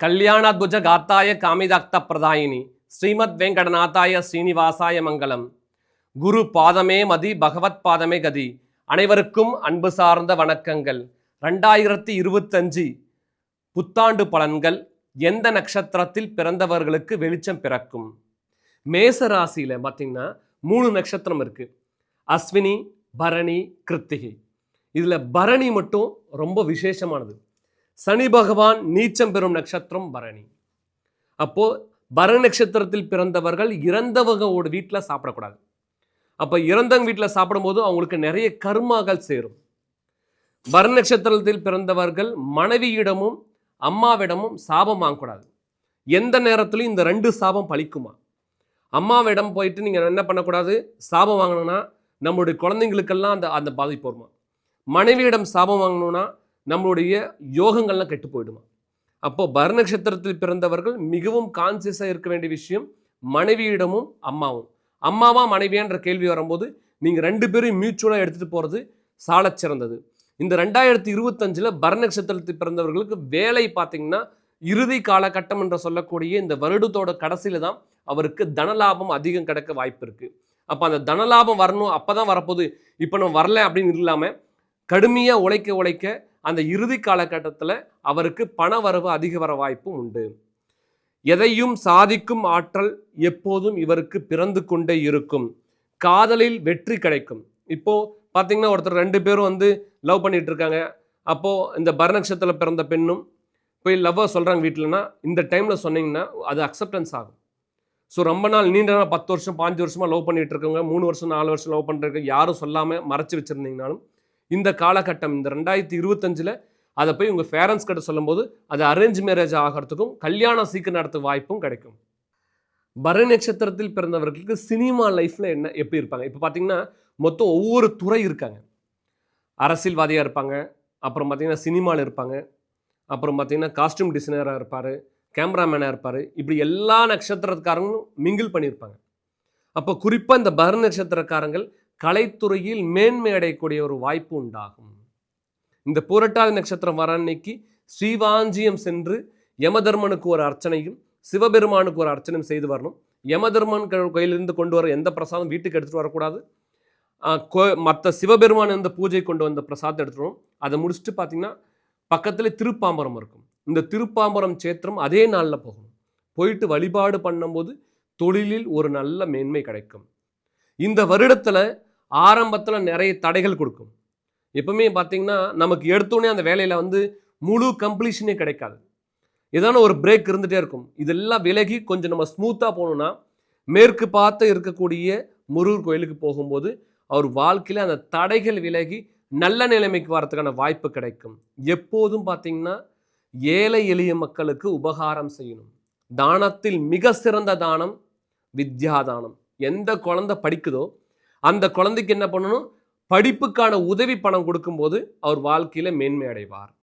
கல்யாணத்வஜ காத்தாய காமிதாக்த பிரதாயினி ஸ்ரீமத் வெங்கடநாத்தாய ஸ்ரீனிவாசாய மங்களம் குரு பாதமே மதி பகவத் பாதமே கதி அனைவருக்கும் அன்பு சார்ந்த வணக்கங்கள் ரெண்டாயிரத்தி இருபத்தஞ்சு புத்தாண்டு பலன்கள் எந்த நட்சத்திரத்தில் பிறந்தவர்களுக்கு வெளிச்சம் பிறக்கும் மேச ராசியில பார்த்தீங்கன்னா மூணு நட்சத்திரம் இருக்கு அஸ்வினி பரணி கிருத்திகை இதில் பரணி மட்டும் ரொம்ப விசேஷமானது சனி பகவான் நீச்சம் பெறும் நட்சத்திரம் பரணி. அப்போ பரணி நட்சத்திரத்தில் பிறந்தவர்கள் இறந்தவங்களோட வீட்டில் சாப்பிடக்கூடாது. அப்போ இறந்தவங்க வீட்டில் சாப்பிடும்போது அவங்களுக்கு நிறைய கர்மாக்கள் சேரும். பரணி நட்சத்திரத்தில் பிறந்தவர்கள் மனைவியிடமும் அம்மாவிடமும் சாபம் வாங்கக்கூடாது. எந்த நேரத்துலையும் இந்த ரெண்டு சாபம் பழிக்குமா அம்மாவிடம் போயிட்டு நீங்கள் என்ன பண்ணக்கூடாது? சாபம் வாங்கணும்னா நம்மளுடைய குழந்தைங்களுக்கெல்லாம் அந்த அந்த பாதிப்பு வருமா? மனைவியிடம் சாபம் வாங்கணும்னா நம்மளுடைய யோகங்கள்லாம் கெட்டு போயிடுமா? அப்போ பரணக்ஷத்திரத்தில் பிறந்தவர்கள் மிகவும் கான்சியஸாக இருக்க வேண்டிய விஷயம் மனைவியிடமும் அம்மாவும். அம்மாவா மனைவியான்ற கேள்வி வரும்போது நீங்கள் ரெண்டு பேரும் மியூச்சுவலாக எடுத்துகிட்டு போகிறது சாலச் சிறந்தது. இந்த ரெண்டாயிரத்தி இருபத்தஞ்சில் பரணக்ஷத்திரத்தில் பிறந்தவர்களுக்கு வேலை பார்த்தீங்கன்னா இறுதி காலகட்டம் என்று சொல்லக்கூடிய இந்த வருடத்தோட கடைசியில் தான் அவருக்கு தனலாபம் அதிகம் கிடைக்க வாய்ப்பு இருக்குது அப்போ அந்த தனலாபம் வரணும் அப்போ தான் வரப்போகுது. இப்போ நம்ம வரல அப்படின்னு இல்லாமல் கடுமையாக உழைக்க உழைக்க அந்த இறுதி காலகட்டத்தில் அவருக்கு பண வரவு அதிக வர வாய்ப்பும் உண்டு. எதையும் சாதிக்கும் ஆற்றல் எப்போதும் இவருக்கு பிறந்து கொண்டே இருக்கும். காதலில் வெற்றி கிடைக்கும். இப்போ பார்த்தீங்கன்னா ஒருத்தர் ரெண்டு பேரும் வந்து லவ் பண்ணிட்டு இருக்காங்க. அப்போது இந்த பரநட்சத்திரத்தில் பிறந்த பெண்ணும் போய் லவ்வை சொல்கிறாங்க வீட்டிலனா இந்த டைமில் சொன்னீங்கன்னா அது அக்செப்டன்ஸ் ஆகும். ஸோ ரொம்ப நாள் நீண்ட நாள் பத்து வருஷம் பாஞ்சு வருஷமாக லவ் பண்ணிகிட்டு இருக்கவங்க மூணு வருஷம் நாலு வருஷம் லவ் பண்ணுறவங்க யாரும் சொல்லாமல் மறைச்சி வச்சுருந்தீங்கனாலும் இந்த காலகட்டம் இந்த ரெண்டாயிரத்தி இருபத்தஞ்சில் அதை போய் உங்கள் பேரண்ட்ஸ் கிட்ட சொல்லும்போது அது அரேஞ்ச் மேரேஜ் ஆகிறதுக்கும் கல்யாணம் சீக்கிரம் நடத்த வாய்ப்பும் கிடைக்கும். பர நட்சத்திரத்தில் பிறந்தவர்களுக்கு சினிமா லைஃப்பில் என்ன எப்படி இருப்பாங்க? இப்போ பார்த்தீங்கன்னா மொத்தம் ஒவ்வொரு துறை இருக்காங்க. அரசியல்வாதியாக இருப்பாங்க அப்புறம் பார்த்தீங்கன்னா சினிமாவில் இருப்பாங்க அப்புறம் பார்த்தீங்கன்னா காஸ்டியூம் டிசைனராக இருப்பார் கேமராமேனாக இருப்பார் இப்படி எல்லா நட்சத்திரக்காரங்களும் மிங்கிள் பண்ணியிருப்பாங்க. அப்போ குறிப்பாக இந்த பர நட்சத்திரக்காரங்கள் கலைத்துறையில் மேன்மை அடையக்கூடிய ஒரு வாய்ப்பு உண்டாகும். இந்த புரட்டாதி நட்சத்திரம் வர அன்னைக்கு ஸ்ரீவாஞ்சியம் சென்று யமதர்மனுக்கு ஒரு அர்ச்சனையும் சிவபெருமானுக்கு ஒரு அர்ச்சனையும் செய்து வரணும். யமதர்மன் கோயிலிருந்து கொண்டு வர எந்த பிரசாதம் வீட்டுக்கு எடுத்துகிட்டு வரக்கூடாது. மற்ற சிவபெருமான் இந்த பூஜை கொண்டு வந்த பிரசாதத்தை எடுத்துருவோம் அதை முடிச்சுட்டு பார்த்தீங்கன்னா பக்கத்தில் திருப்பாம்பரம் இருக்கும். இந்த திருப்பாம்பரம் சேத்திரம் அதே நாளில் போகணும். போயிட்டு வழிபாடு பண்ணும்போது தொழிலில் ஒரு நல்ல மேன்மை கிடைக்கும். இந்த வருடத்தில் ஆரம்பத்தில் நிறைய தடைகள் கொடுக்கும். எப்பவுமே பார்த்தீங்கன்னா நமக்கு எடுத்தோடனே அந்த வேலையில் வந்து முழு கம்ப்ளீஷனே கிடைக்காது. ஏதான ஒரு பிரேக் இருந்துகிட்டே இருக்கும். இதெல்லாம் விலகி கொஞ்சம் நம்ம ஸ்மூத்தாக போகணுன்னா மேற்கு பார்த்து இருக்கக்கூடிய முருகர் கோயிலுக்கு போகும்போது அவர் வாழ்க்கையில் அந்த தடைகள் விலகி நல்ல நிலைமைக்கு வரதுக்கான வாய்ப்பு கிடைக்கும். எப்போதும் பார்த்தீங்கன்னா ஏழை எளிய மக்களுக்கு உபகாரம் செய்யணும். தானத்தில் மிக சிறந்த தானம் வித்யாதானம். எந்த குழந்தை படிக்குதோ அந்த குழந்தைக்கு என்ன பண்ணணும்? படிப்புக்கான உதவி பணம் கொடுக்கும்போது அவர் வாழ்க்கையில் மேன்மை அடைவார்.